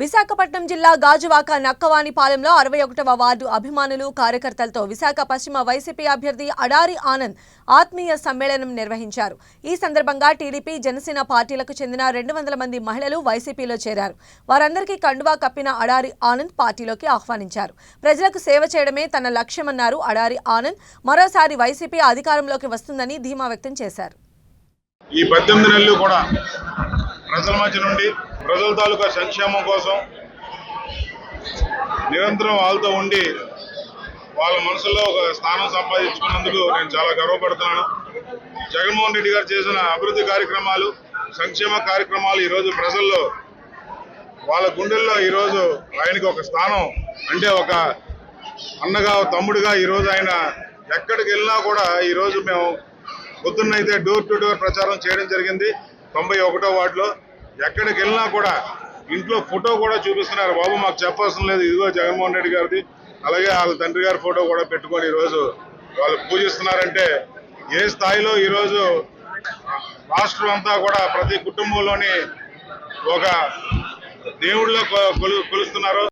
విశాఖపట్నం జిల్లా గాజువాక నక్కవాణిపాలెంలో అరవై ఒకటవ వార్డు అభిమానులు కార్యకర్తలతో విశాఖ పశ్చిమ వైసీపీ అభ్యర్థి అడారి ఆనంద్ ఆత్మీయ సమ్మేళనం నిర్వహించారు. ఈ సందర్భంగా టీడీపీ జనసేన పార్టీలకు చెందిన రెండు వందల మంది మహిళలు వైసీపీలో చేరారు. వారందరికీ కండువా కప్పిన అడారి ఆనంద్ పార్టీలోకి ఆహ్వానించారు. ప్రజలకు సేవ చేయడమే తన లక్ష్యమన్నారు అడారి ఆనంద్. మరోసారి వైసీపీ అధికారంలోకి వస్తుందని ధీమా వ్యక్తం చేశారు. ఈ పద్దెనిమిది నెలలు కూడా ప్రజల మధ్య నుండి ప్రజల తాలూకా సంక్షేమం కోసం నిరంతరం వాళ్ళతో ఉండి వాళ్ళ మనసులో ఒక స్థానం సంపాదించుకున్నందుకు నేను చాలా గర్వపడుతున్నాను. జగన్మోహన్ రెడ్డి గారు చేసిన అభివృద్ధి కార్యక్రమాలు సంక్షేమ కార్యక్రమాలు ఈరోజు ప్రజల్లో వాళ్ళ గుండెల్లో ఈరోజు ఆయనకి ఒక స్థానం అంటే ఒక అన్నగా తమ్ముడిగా ఈరోజు ఆయన ఎక్కడికి వెళ్ళినా కూడా ఈరోజు మేము పొద్దున్నైతే డోర్ టు డోర్ ప్రచారం చేయడం జరిగింది. తొంభై ఒకటో వార్డులో ఎక్కడికి వెళ్ళినా కూడా ఇంట్లో ఫోటో కూడా చూపిస్తున్నారు. బాబు మాకు చెప్పాల్సిన లేదు. ఇదిగో జగన్మోహన్ రెడ్డి గారిది. అలాగే వాళ్ళ తండ్రి గారి ఫోటో కూడా పెట్టుకొని ఈరోజు వాళ్ళు పూజిస్తున్నారంటే ఏ స్థాయిలో ఈరోజు రాష్ట్రం అంతా కూడా ప్రతి కుటుంబంలోని ఒక దేవుళ్ళ కొలు కొలుస్తున్నారు